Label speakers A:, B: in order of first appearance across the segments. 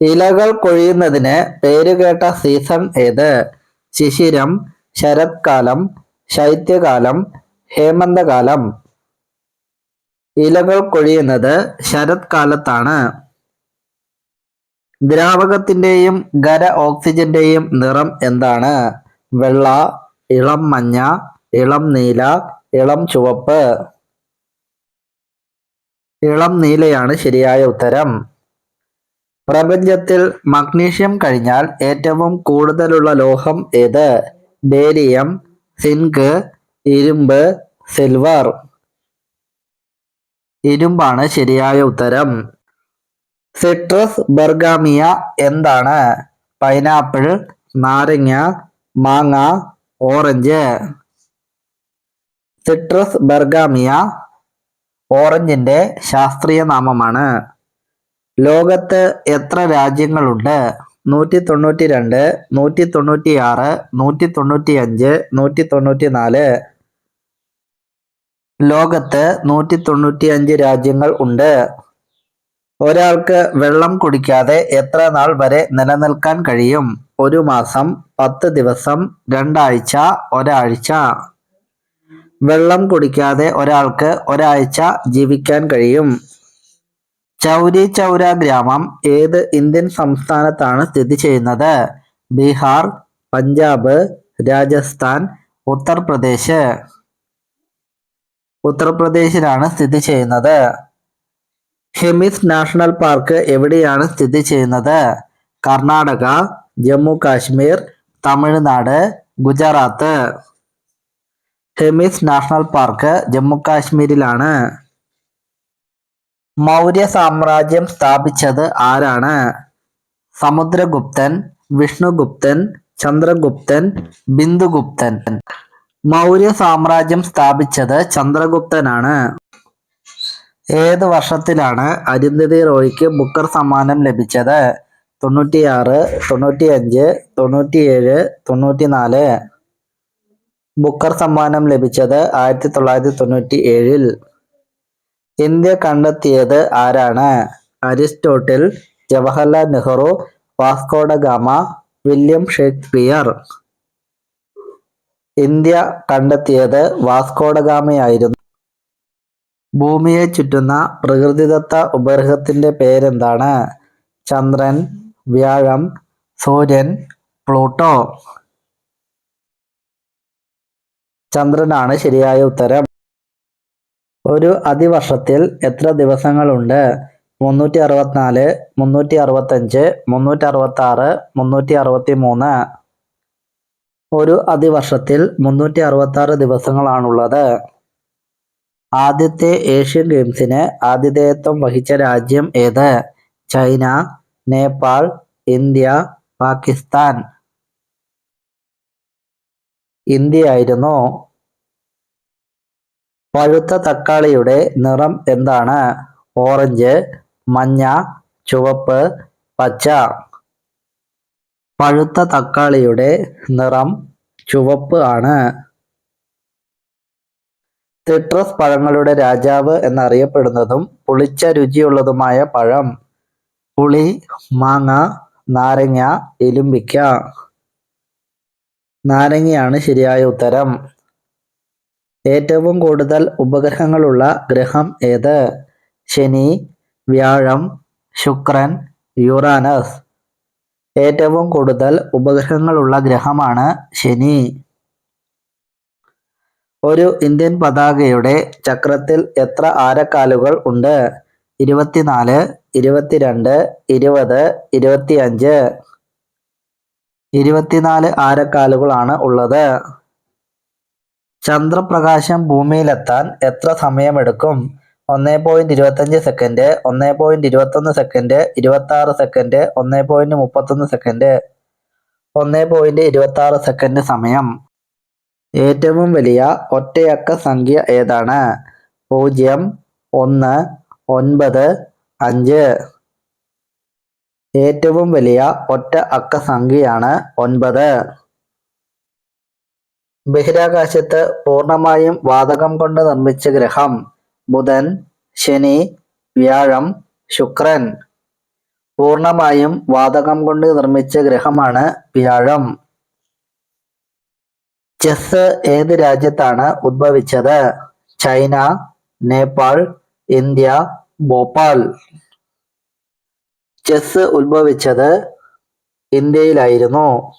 A: ഇലകൾ കൊഴിയുന്നതിന് പേരുകേട്ട സീസൺ ഏത്? ശിശിരം ശരത്കാലം ശൈത്യകാലം ഹേമന്തകാലം. ഇലകൾ കൊഴിയുന്നത് ശരത്കാലത്താണ്. ദ്രാവകത്തിന്റെയും ഖര ഓക്സിജന്റെയും നിറം എന്താണ്? വെള്ള ഇളം മഞ്ഞ ഇളം നീല ഇളം ചുവപ്പ്. ഇളം നീലയാണ് ശരിയായ ഉത്തരം. പ്രപഞ്ചത്തിൽ മഗ്നീഷ്യം കഴിഞ്ഞാൽ ഏറ്റവും കൂടുതലുള്ള ലോഹം ഏത്? ബേരിയം സിങ്ക് ഇരുമ്പ് സിൽവർ. ഇരുമ്പാണ് ശരിയായ ഉത്തരം. സിട്രസ് ബർഗാമിയ എന്താണ്? പൈനാപ്പിൾ നാരങ്ങ മാങ്ങ ഓറഞ്ച്. സിട്രസ് ബർഗാമിയ ഓറഞ്ചിന്റെ ശാസ്ത്രീയ നാമമാണ്. ലോകത്ത് എത്ര രാജ്യങ്ങളുണ്ട്? നൂറ്റി തൊണ്ണൂറ്റി രണ്ട് നൂറ്റി തൊണ്ണൂറ്റി ആറ് നൂറ്റി തൊണ്ണൂറ്റി അഞ്ച് നൂറ്റി തൊണ്ണൂറ്റി നാല് ലോകത്ത് നൂറ്റി തൊണ്ണൂറ്റി അഞ്ച് രാജ്യങ്ങൾ ഉണ്ട്. ഒരാൾക്ക് വെള്ളം കുടിക്കാതെ എത്ര നാൾ വരെ നിലനിൽക്കാൻ കഴിയും? ഒരു മാസം പത്ത് ദിവസം രണ്ടാഴ്ച ഒരാഴ്ച. വെള്ളം കുടിക്കാതെ ഒരാൾക്ക് ഒരാഴ്ച ജീവിക്കാൻ കഴിയും. ചൗരി ചൗര ഗ്രാമം ഏത് ഇന്ത്യൻ സംസ്ഥാനത്താണ് സ്ഥിതി ചെയ്യുന്നത്? ബീഹാർ പഞ്ചാബ് രാജസ്ഥാൻ ഉത്തർപ്രദേശ്. ഉത്തർപ്രദേശിലാണ് സ്ഥിതി ചെയ്യുന്നത്. ഹെമിസ് നാഷണൽ പാർക്ക് എവിടെയാണ് സ്ഥിതി ചെയ്യുന്നത്? കർണാടക ജമ്മു കാശ്മീർ തമിഴ്നാട് ഗുജറാത്ത്. ഹെമിസ് നാഷണൽ പാർക്ക് ജമ്മു കാശ്മീരിലാണ് മൗര്യ സാമ്രാജ്യം സ്ഥാപിച്ചത് ആരാണ്? സമുദ്രഗുപ്തൻ വിഷ്ണുഗുപ്തൻ ചന്ദ്രഗുപ്തൻ ബിന്ദുഗുപ്തൻ. മൗര്യ സാമ്രാജ്യം സ്ഥാപിച്ചത് ചന്ദ്രഗുപ്തനാണ്. ഏത് വർഷത്തിലാണ് അരുന്ധതി റോയ്ക്ക് ബുക്കർ സമ്മാനം ലഭിച്ചത്? തൊണ്ണൂറ്റിയാറ് തൊണ്ണൂറ്റിയഞ്ച് തൊണ്ണൂറ്റിയേഴ് തൊണ്ണൂറ്റിനാല്. ബുക്കർ സമ്മാനം ലഭിച്ചത് ആയിരത്തി തൊള്ളായിരത്തി തൊണ്ണൂറ്റി ഏഴിൽ ഇന്ത്യ കണ്ടെത്തിയത് ആരാണ്? Aristotle Jawaharlal Nehru Vasco da Gama William Shakespeare. India കണ്ടെത്തിയത് വാസ്കോഡ ഗാമയായിരുന്നു. ഭൂമിയെ ചുറ്റുന്ന പ്രകൃതിദത്ത ഉപഗ്രഹത്തിന്റെ പേരെന്താണ്? ചന്ദ്രൻ വ്യാഴം സൂര്യൻ പ്ലൂട്ടോ. ചന്ദ്രനാണ് ശരിയായ ഉത്തരം. ഒരു അതിവർഷത്തിൽ എത്ര ദിവസങ്ങളുണ്ട്? മുന്നൂറ്റി അറുപത്തിനാല് മുന്നൂറ്റി അറുപത്തഞ്ച് മുന്നൂറ്റി അറുപത്തി ആറ് മുന്നൂറ്റി അറുപത്തി മൂന്ന് ഒരു അതിവർഷത്തിൽ മുന്നൂറ്റി അറുപത്തി ആറ് ദിവസങ്ങളാണുള്ളത്. ആദ്യത്തെ ഏഷ്യൻ ഗെയിംസിന് ആതിഥേയത്വം വഹിച്ച രാജ്യം ഏത്? China Nepal India Pakistan. ഇന്ത്യയായിരുന്നു. പഴുത്ത തക്കാളിയുടെ നിറം എന്താണ്? ഓറഞ്ച് മഞ്ഞ ചുവപ്പ് പച്ച. പഴുത്ത തക്കാളിയുടെ നിറം ചുവപ്പ് ആണ്. സിട്രസ് പഴങ്ങളുടെ രാജാവ് എന്നറിയപ്പെടുന്നതും പുളിച്ച രുചിയുള്ളതുമായ പഴം. പുളി മാങ്ങ നാരങ്ങ എലുമ്പിക്ക നാരങ്ങയാണ് ശരിയായ ഉത്തരം. ഏറ്റവും കൂടുതൽ ഉപഗ്രഹങ്ങളുള്ള ഗ്രഹം ഏത്? ശനി വ്യാഴം ശുക്രൻ യുറാനസ്. ഏറ്റവും കൂടുതൽ ഉപഗ്രഹങ്ങളുള്ള ഗ്രഹമാണ് ശനി. ഒരു ഇന്ത്യൻ പതാകയുടെ ചക്രത്തിൽ എത്ര ആരക്കാലുകൾ ഉണ്ട്? ഇരുപത്തിനാല് ഇരുപത്തിരണ്ട് ഇരുപത് ഇരുപത്തിയഞ്ച്. ഇരുപത്തിനാല് ആരക്കാലുകളാണ് ഉള്ളത്. ചന്ദ്രപ്രകാശം ഭൂമിയിലെത്താൻ എത്ര സമയമെടുക്കും? ഒന്ന് പോയിന്റ് ഇരുപത്തഞ്ച് സെക്കൻഡ് ഒന്ന് പോയിന്റ് ഇരുപത്തൊന്ന് സെക്കൻഡ് ഇരുപത്തി ആറ് സെക്കൻഡ് ഒന്ന് പോയിന്റ് മുപ്പത്തൊന്ന് സെക്കൻഡ്. ഒന്ന് പോയിന്റ് ഇരുപത്തി ആറ് സെക്കൻഡ് സമയം. ഏറ്റവും വലിയ ഒറ്റയക്ക സംഖ്യ ഏതാണ്? പൂജ്യം ഒന്ന് ഒൻപത് അഞ്ച്. ഏറ്റവും വലിയ ഒറ്റ അക്ക സംഖ്യയാണ് ഒൻപത്. ബഹിരാകാശത്ത് പൂർണമായും വാതകം കൊണ്ട് നിർമ്മിച്ച ഗ്രഹം. ബുധൻ ശനി വ്യാഴം ശുക്രൻ. പൂർണമായും വാതകം കൊണ്ട് നിർമ്മിച്ച ഗ്രഹമാണ് വ്യാഴം. ചെസ് ഏത് രാജ്യത്താണ് ഉദ്ഭവിച്ചത്? China Nepal India Bhopal. Chess ഉത്ഭവിച്ചത് ഇന്ത്യയിലായിരുന്നു.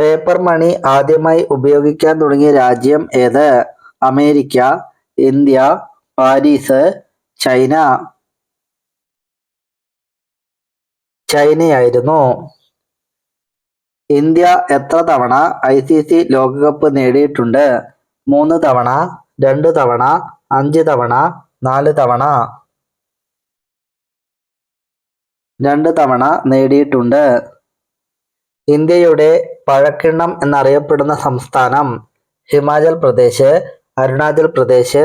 A: പേപ്പർ മണി ആദ്യമായി ഉപയോഗിക്കാൻ തുടങ്ങിയ രാജ്യം ഏത്? America India Paris China. ചൈനയായിരുന്നു. India എത്ര തവണ ഐ സി സി ലോകകപ്പ് നേടിയിട്ടുണ്ട്? മൂന്ന് തവണ രണ്ട് തവണ അഞ്ച് തവണ നാല് തവണ. രണ്ട് തവണ നേടിയിട്ടുണ്ട്. ഇന്ത്യയുടെ പഴക്കിണ്ണം എന്നറിയപ്പെടുന്ന സംസ്ഥാനം ഹിമാചൽ പ്രദേശ് അരുണാചൽ പ്രദേശ്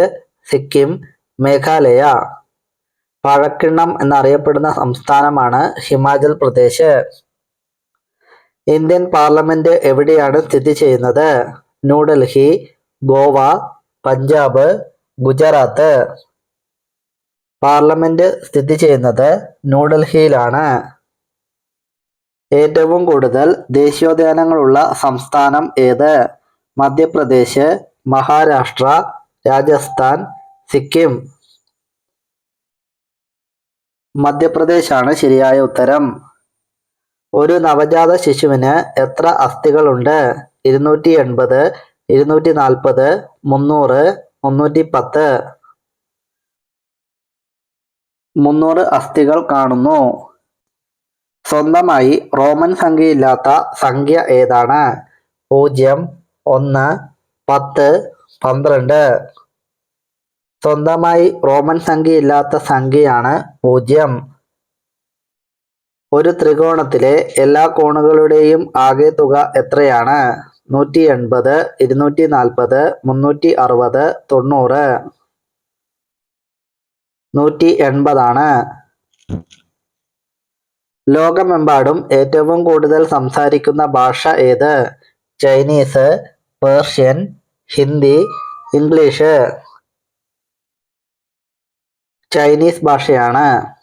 A: സിക്കിം മേഘാലയ. പഴക്കിണ്ണം എന്നറിയപ്പെടുന്ന സംസ്ഥാനമാണ് ഹിമാചൽ പ്രദേശ്. ഇന്ത്യൻ പാർലമെന്റ് എവിടെയാണ് സ്ഥിതി ചെയ്യുന്നത്? ന്യൂഡൽഹി ഗോവ പഞ്ചാബ് ഗുജറാത്ത്. പാർലമെന്റ് സ്ഥിതി ചെയ്യുന്നത് ന്യൂഡൽഹിയിലാണ്. ഏറ്റവും കൂടുതൽ ദേശീയോദ്യാനങ്ങളുള്ള സംസ്ഥാനം ഏത്? മധ്യപ്രദേശ് മഹാരാഷ്ട്ര രാജസ്ഥാൻ സിക്കിം. മധ്യപ്രദേശാണ് ശരിയായ ഉത്തരം. ഒരു നവജാത ശിശുവിന് എത്ര അസ്ഥികളുണ്ട്? ഇരുന്നൂറ്റി എൺപത് ഇരുന്നൂറ്റി നാൽപ്പത് മുന്നൂറ് മുന്നൂറ്റി പത്ത് മുന്നൂറ് അസ്ഥികൾ കാണുന്നു. സ്വന്തമായി റോമൻ സംഖ്യയില്ലാത്ത സംഖ്യ ഏതാണ്? പൂജ്യം ഒന്ന് പത്ത് പന്ത്രണ്ട്. സ്വന്തമായി റോമൻ സംഖ്യയില്ലാത്ത സംഖ്യയാണ് പൂജ്യം. ഒരു ത്രികോണത്തിലെ എല്ലാ കോണുകളുടെയും ആകെ തുക എത്രയാണ്? നൂറ്റി എൺപത് ഇരുന്നൂറ്റി നാൽപ്പത് മുന്നൂറ്റി അറുപത് തൊണ്ണൂറ്. നൂറ്റി എൺപതാണ് ലോകമെമ്പാടും ഏറ്റവും കൂടുതൽ സംസാരിക്കുന്ന ഭാഷ ഏത്? Chinese Persian Hindi English. Chinese ഭാഷയാണ്.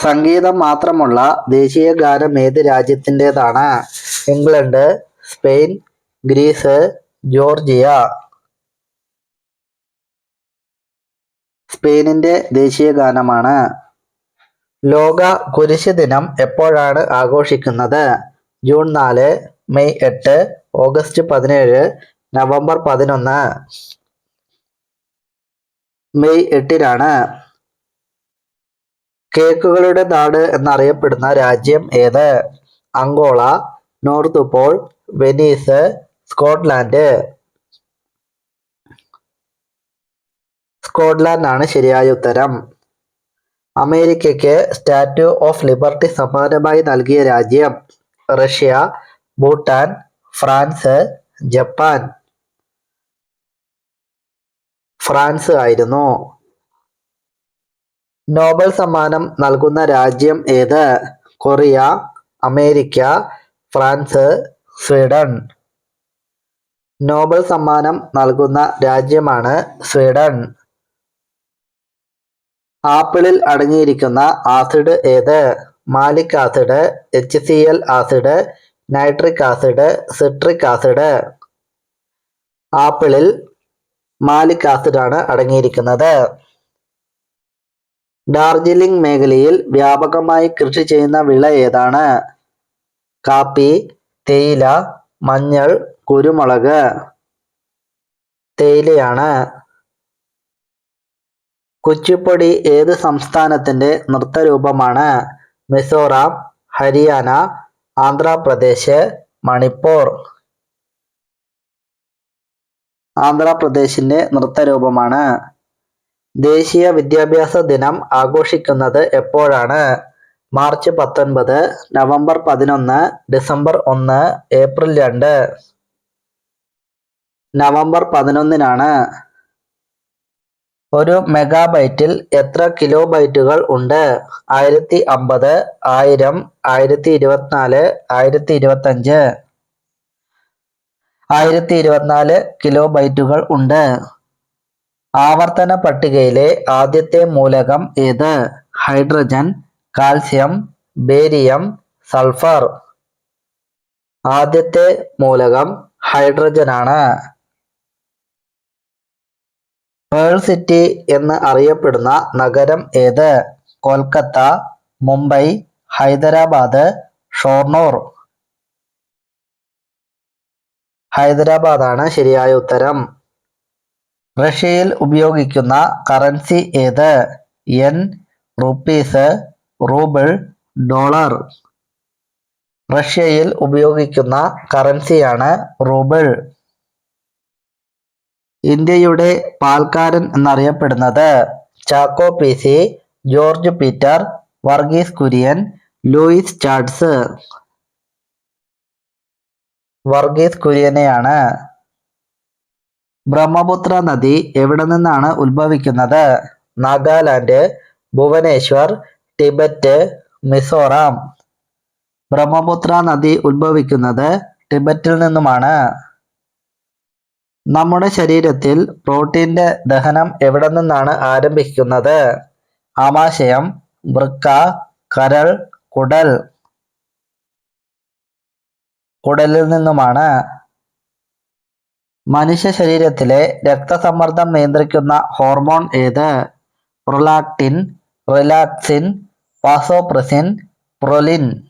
A: സംഗീതം മാത്രമുള്ള ദേശീയ ഗാനം ഏത് രാജ്യത്തിന്റെതാണ്? England Spain Greece Georgia. സ്പെയിനിന്റെ ദേശീയ ഗാനമാണ്. ലോക കുരിശ് ദിനം എപ്പോഴാണ് ആഘോഷിക്കുന്നത്? ജൂൺ നാല് മെയ് എട്ട് ഓഗസ്റ്റ് പതിനേഴ് നവംബർ പതിനൊന്ന്. മെയ് എട്ടിനാണ് കേക്കുകളുടെ നാട് എന്നറിയപ്പെടുന്ന രാജ്യം ഏത്? Angola north pole Venice Scotland. Scotland ആണ് ശരിയായ ഉത്തരം. അമേരിക്കയ്ക്ക് സ്റ്റാറ്റ്യൂ ഓഫ് ലിബർട്ടി സമ്മാനമായി നൽകിയ രാജ്യം Russia Bhutan France Japan. France ആയിരുന്നു. നോബൽ സമ്മാനം നൽകുന്ന രാജ്യം ഏത്? Korea America France Sweden. Nobel സമ്മാനം നൽകുന്ന രാജ്യമാണ് സ്വീഡൻ. ആപ്പിളിൽ അടങ്ങിയിരിക്കുന്ന ആസിഡ് ഏത്? Malic acid H C L acid nitric acid citric acid. ആപ്പിളിൽ malic acid ആണ് അടങ്ങിയിരിക്കുന്നത്. ഡാർജിലിംഗ് മേഖലയിൽ വ്യാപകമായി കൃഷി ചെയ്യുന്ന വിള ഏതാണ്? കാപ്പി തേയില മഞ്ഞൾ കുരുമുളക്. തേയിലയാണ്. കുച്ചിപ്പൊടി ഏത് സംസ്ഥാനത്തിന്റെ നൃത്തരൂപമാണ്? മിസോറാം ഹരിയാന ആന്ധ്രാപ്രദേശ് മണിപ്പൂർ. ആന്ധ്രാപ്രദേശിന്റെ നൃത്തരൂപമാണ്. ദേശീയ വിദ്യാഭ്യാസ ദിനം ആഘോഷിക്കുന്നത് എപ്പോഴാണ്? മാർച്ച് പത്തൊൻപത് നവംബർ പതിനൊന്ന് ഡിസംബർ ഒന്ന് ഏപ്രിൽ രണ്ട്. നവംബർ പതിനൊന്നിനാണ്. ഒരു മെഗാബൈറ്റിൽ എത്ര കിലോ ബൈറ്റുകൾ ഉണ്ട്? ആയിരത്തി അമ്പത് ആയിരം ആയിരത്തി ഇരുപത്തിനാല് ആയിരത്തി ഇരുപത്തഞ്ച് ആയിരത്തി ഇരുപത്തിനാല് കിലോ ബൈറ്റുകൾ ഉണ്ട്. ആവർത്തന പട്ടികയിലെ ആദ്യത്തെ മൂലകം ഏത്? Hydrogen calcium barium sulphur. ആദ്യത്തെ മൂലകം ഹൈഡ്രജനാണ്. പേൾ സിറ്റി എന്ന് അറിയപ്പെടുന്ന നഗരം ഏത്? കൊൽക്കത്ത മുംബൈ ഹൈദരാബാദ് ഷൊർണൂർ. ഹൈദരാബാദാണ് ശരിയായ ഉത്തരം. റഷ്യയിൽ ഉപയോഗിക്കുന്ന കറൻസി ഏത്? Yen rupees rouble dollar. റഷ്യയിൽ ഉപയോഗിക്കുന്ന കറൻസിയാണ് റൂബിൾ. ഇന്ത്യയുടെ പാൽക്കാരൻ എന്നറിയപ്പെടുന്നത് Chacko P George Peter Varghese Kurien Louis Charles Varghese കുര്യനെയാണ് Brahmaputra നദി എവിടെ നിന്നാണ് ഉത്ഭവിക്കുന്നത്? നാഗാലാൻഡ് ഭുവനേശ്വർ ടിബറ്റ് മിസോറാം. ബ്രഹ്മപുത്ര നദി ഉത്ഭവിക്കുന്നത് ടിബറ്റിൽ നിന്നുമാണ്. നമ്മുടെ ശരീരത്തിൽ പ്രോട്ടീന്റെ ദഹനം എവിടെ നിന്നാണ് ആരംഭിക്കുന്നത്? ആമാശയം വൃക്ക കരൾ കുടൽ. കുടലിൽ നിന്നുമാണ് മനുഷ്യ ശരീരത്തിലെ രക്തസമ്മർദ്ദം നിയന്ത്രിക്കുന്ന ഹോർമോൺ ഏത്? Prolactin relaxin vasopressin proline.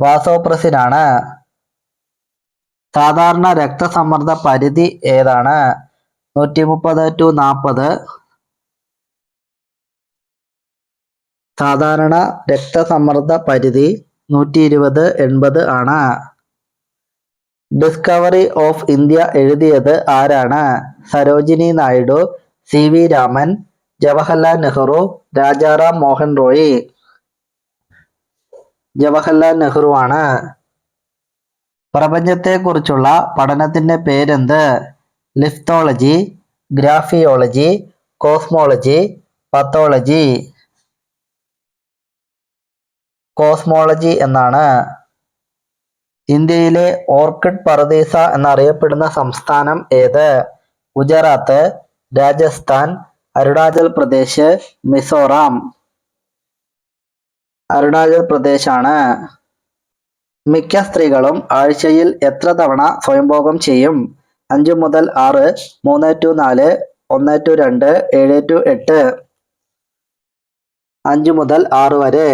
A: Vasopressin ആണ് സാധാരണ രക്തസമ്മർദ്ദ പരിധി ഏതാണ്? നൂറ്റി മുപ്പത് ടു നാൽപ്പത് സാധാരണ രക്തസമ്മർദ്ദ പരിധി നൂറ്റി ഇരുപത് എൺപത് ആണ്. ഡിസ്കവറി ഓഫ് ഇന്ത്യ എഴുതിയത് ആരാണ്? Sarojini Naidu C V Raman Jawaharlal Nehru Rajaram Mohan Roy. Jawaharlal Nehru ആണ്. പ്രപഞ്ചത്തെക്കുറിച്ചുള്ള പഠനത്തിന്റെ പേരെന്ത്? Lithology graphology cosmology pathology. Cosmology എന്നാണ്. ഇന്ത്യയിലെ ഓർക്കിഡ് പർദീസ എന്നറിയപ്പെടുന്ന സംസ്ഥാനം ഏത്? ഗുജറാത്ത് രാജസ്ഥാൻ അരുണാചൽ പ്രദേശ് മിസോറാം. അരുണാചൽ പ്രദേശാണ്. മിക്ക സ്ത്രീകളും ആഴ്ചയിൽ എത്ര തവണ സ്വയംഭോഗം ചെയ്യും? അഞ്ചു മുതൽ ആറ് മൂന്ന് ടു നാല് ഒന്ന് ടു രണ്ട് ഏഴ് ടു എട്ട്. അഞ്ചു മുതൽ ആറ് വരെ.